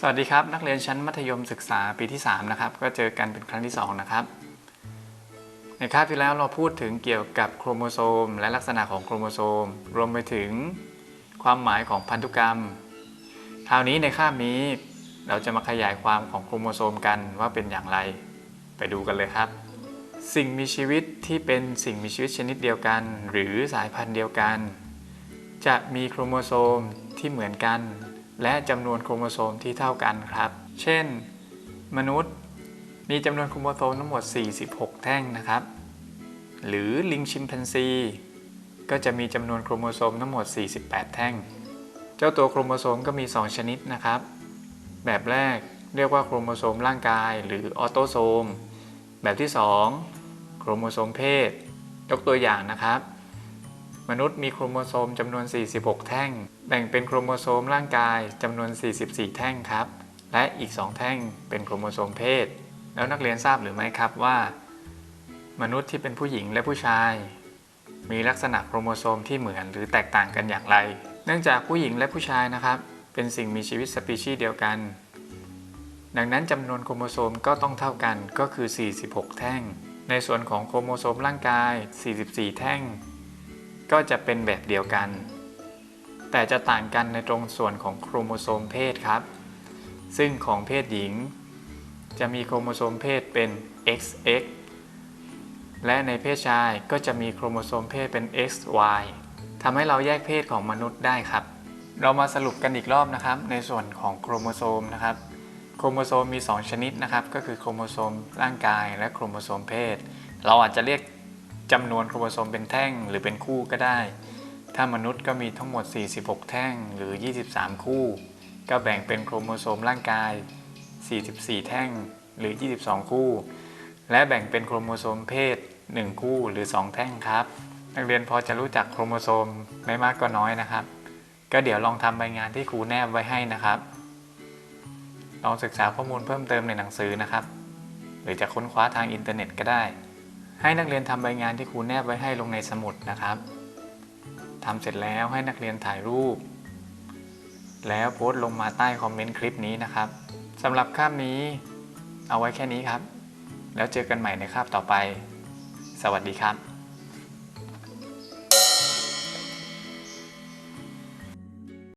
สวัสดีครับ นักเรียนชั้นมัธยมศึกษาปีที่ 3 นะครับ ก็เจอกันเป็นครั้งที่ 2 นะครับ ในคาบที่แล้วเราพูดถึงเกี่ยวกับโครโมโซม และลักษณะของโครโมโซม รวมไปถึงความหมายของพันธุกรรม คราวนี้ในคาบนี้เราจะมาขยายความของโครโมโซมกันว่าเป็นอย่างไร ไปดูกันเลยครับ สิ่งมีชีวิตที่เป็นสิ่งมีชีวิตชนิดเดียวกัน หรือสายพันธุ์เดียวกัน จะมีโครโมโซมที่เหมือนกัน และจำนวนโครโมโซมที่เท่ากันครับ เช่น มนุษย์มีจำนวนโครโมโซมทั้งหมด 46 แท่งนะครับ หรือลิงชิมแปนซี ก็จะมีจำนวนโครโมโซมทั้งหมด 48 แท่ง เจ้าตัวโครโมโซมก็มี 2 ชนิดนะครับ แบบแรกเรียกว่าโครโมโซมร่างกาย หรือออโตโซม แบบที่ 2 โครโมโซมเพศ ยกตัวอย่างนะครับ มนุษย์มีโครโมโซมจำนวน 46 แท่ง แบ่งเป็นโครโมโซมร่างกายจำนวน 44 แท่งครับ และอีก 2 แท่งเป็นโครโมโซมเพศ แล้วนักเรียนทราบหรือไม่ครับว่า มนุษย์ที่เป็นผู้หญิงและผู้ชาย มีลักษณะโครโมโซมที่เหมือนหรือแตกต่างกันอย่างไร เนื่องจากผู้หญิงและผู้ชายนะครับ เป็นสิ่งมีชีวิตสปีชีส์เดียวกัน ดังนั้นจำนวนโครโมโซมก็ต้องเท่ากันก็คือ 46 แท่ง ในส่วนของโครโมโซมร่างกาย 44 แท่ง ก็จะเป็นแบบเดียวกัน แต่จะต่างกันในตรงส่วนของโครโมโซมเพศครับ ซึ่งของเพศหญิง จะมีโครโมโซมเพศเป็น XX และในเพศชายก็จะมีโครโมโซมเพศเป็น XY ทำให้เราแยกเพศของมนุษย์ได้ครับ เรามาสรุปกันอีกรอบนะครับ ในส่วนของโครโมโซมนะครับ โครโมโซมมี 2 ชนิดนะครับ ก็คือโครโมโซมร่างกายและโครโมโซมเพศ เราอาจจะเรียก จำนวนโครโมโซมเป็นแท่งหรือเป็นคู่ก็ได้ ถ้ามนุษย์ก็มีทั้งหมด 46 แท่งหรือ 23 คู่ ก็แบ่งเป็นโครโมโซมร่างกาย 44 แท่งหรือ 22 คู่ และแบ่งเป็นโครโมโซมเพศ 1 คู่หรือ 2 แท่งครับ นักเรียนพอจะรู้จักโครโมโซมไม่มากก็น้อยนะครับ ก็เดี๋ยวลองทำใบงานที่ครูแนบไว้ให้นะครับ ลองศึกษาข้อมูลเพิ่มเติมในหนังสือนะครับ หรือจะค้นคว้าทางอินเทอร์เน็ตก็ได้ ให้นักเรียนทำใบงานที่ครูแนบไว้ให้ลงในสมุดนะครับทำเสร็จแล้วให้นักเรียนถ่ายรูป แล้วโพสต์ลงมาใต้คอมเมนต์คลิปนี้นะครับสำหรับคาบนี้ เอาไว้แค่นี้ครับ แล้วเจอกันใหม่ในคาบต่อไป สวัสดีครับ